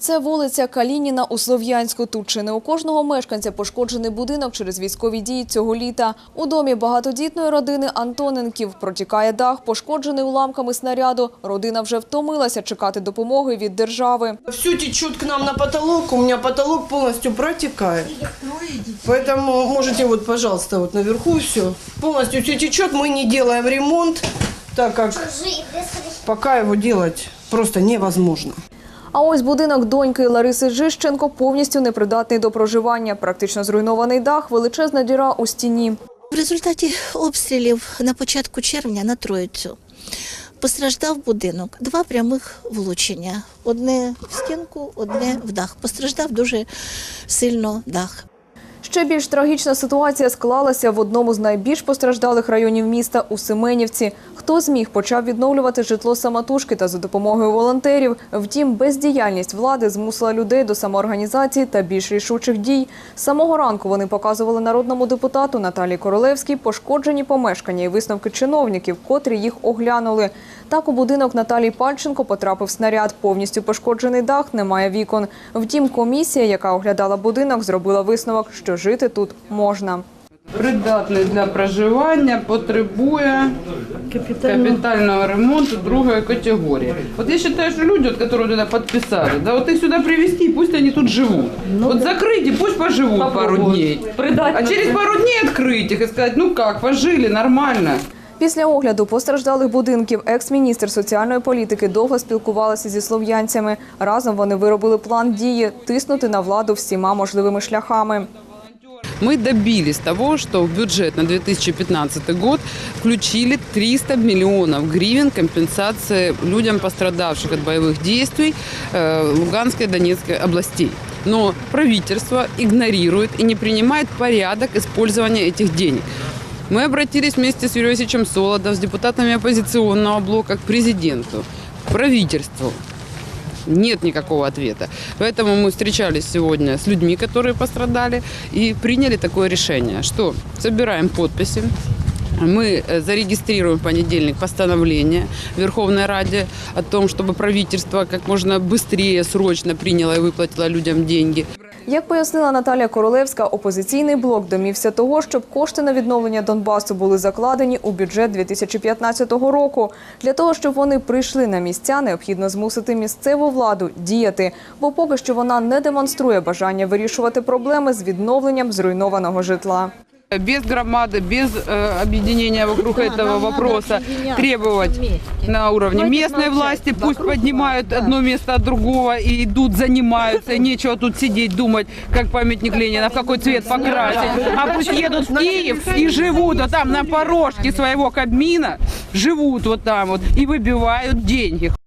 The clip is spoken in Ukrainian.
Це вулиця Калініна у Слов'янську. Тут чи не у кожного мешканця пошкоджений будинок через військові дії цього літа. У домі багатодітної родини Антоненків протікає дах, пошкоджений уламками снаряду. Родина вже втомилася чекати допомоги від держави. Все течет к нам на потолок, у меня потолок полностью протекает. Поэтому можете вот, пожалуйста, вот наверху все. Полностью все течет, мы не делаем ремонт, так как пока его делать просто невозможно. А ось будинок доньки Лариси Жищенко повністю непридатний до проживання. Практично зруйнований дах, величезна діра у стіні. В результаті обстрілів на початку червня на Троїцю постраждав будинок. Два прямих влучення: одне в стінку, одне в дах. Постраждав дуже сильно дах. Ще більш трагічна ситуація склалася в одному з найбільш постраждалих районів міста у Семенівці. Хто зміг почав відновлювати житло самотужки та за допомогою волонтерів. Втім, бездіяльність влади змусила людей до самоорганізації та більш рішучих дій. Самого ранку вони показували народному депутату Наталії Королевській пошкоджені помешкання і висновки чиновників, котрі їх оглянули. Так у будинок Наталії Пальченко потрапив снаряд. Повністю пошкоджений дах, немає вікон. Втім, комісія, яка оглядала будинок, зробила висновок, що жити тут можна. придатний для проживання, потребує капітального ремонту другої категорії. От я вважаю, що люди, які туди підписали, да, от їх сюди привезти, пусть вони тут живуть. от закрийте, пусть поживуть пару днів. А через пару днів відкрити їх і сказати, ну як, пожили, нормально. Після огляду постраждалих будинків екс-міністр соціальної політики довго спілкувалася зі слов'янцями. Разом вони виробили план дії тиснути на владу всіма можливими шляхами Мы добились того, что в бюджет на 2015 год включили 300 миллионов гривен компенсации людям, пострадавших от боевых действий э, Луганской и Донецкой областей. Но правительство игнорирует и не принимает порядок использования этих денег. Мы обратились вместе с Юрием Васильевичем Солодов, с депутатами оппозиционного блока к президенту, к правительству. Нет никакого ответа. Поэтому мы встречались сегодня с людьми, которые пострадали, и приняли такое решение, что собираем подписи, мы э, зарегистрируем в понедельник постановление в Верховной Раде о том, чтобы правительство как можно быстрее, срочно приняло и выплатило людям деньги. Як пояснила Наталія Королевська, опозиційний блок домівся того, щоб кошти на відновлення Донбасу були закладені у бюджет 2015 року. Для того, щоб вони прийшли на місця, необхідно змусити місцеву владу діяти, бо поки що вона не демонструє бажання вирішувати проблеми з відновленням зруйнованого житла. Без громады, без э, объединения вокруг этого вопроса требовать на уровне местной власти, пусть поднимают одно место от другого и идут, занимаются, и нечего тут сидеть, думать, как памятник Ленина, в какой цвет покрасить, а пусть едут в Киев и живут вот там на порожке своего Кабмина, живут вот там вот и выбивают деньги.